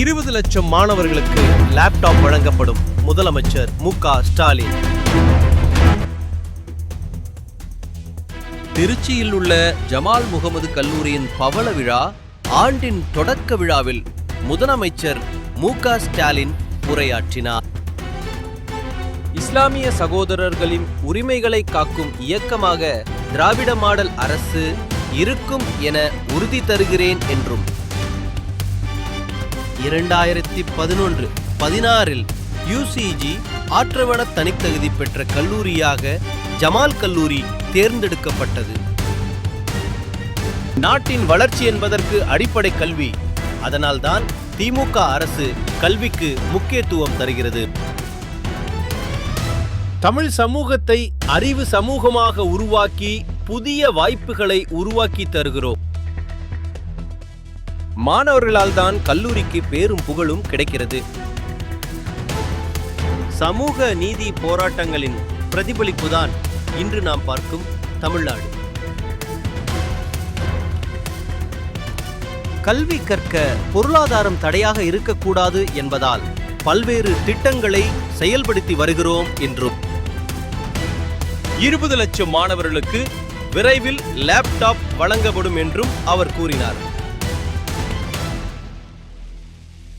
இருபது லட்சம் மாணவர்களுக்கு லேப்டாப் வழங்கப்படும். முதலமைச்சர் மு ஸ்டாலின். திருச்சியில் உள்ள ஜமால் முகமது கல்லூரியின் பவள விழா ஆண்டின் தொடக்க விழாவில் முதலமைச்சர் மு ஸ்டாலின் உரையாற்றினார். இஸ்லாமிய சகோதரர்களின் உரிமைகளை காக்கும் இயக்கமாக திராவிட மாடல் அரசு இருக்கும் என உறுதி தருகிறேன் என்றும் இரண்டாயிரத்தி பதினொன்று பதினாறில் யூசிஜி ஆற்றவன தனித்தகுதி பெற்ற கல்லூரியாக ஜமால் கல்லூரி தேர்ந்தெடுக்கப்பட்டது. நாட்டின் வளர்ச்சி என்பதற்கு அடிப்படை கல்வி. அதனால்தான் திமுக அரசு கல்விக்கு முக்கியத்துவம் தருகிறது. தமிழ் சமூகத்தை அறிவு சமூகமாக உருவாக்கி புதிய வாய்ப்புகளை உருவாக்கி தருகிறோம். மாணவர்களால் தான் கல்லூரிக்கு பேரும் புகழும் கிடைக்கிறது. சமூக நீதி போராட்டங்களின் பிரதிபலிப்புதான் இன்று நாம் பார்க்கும் தமிழ்நாடு. கல்வி கற்க பொருளாதாரம் தடையாக இருக்கக்கூடாது என்பதால் பல்வேறு திட்டங்களை செயல்படுத்தி வருகிறோம் என்றும். இருபது லட்சம் மாணவர்களுக்கு விரைவில் லேப்டாப் வழங்கப்படும் என்றும் அவர் கூறினார்.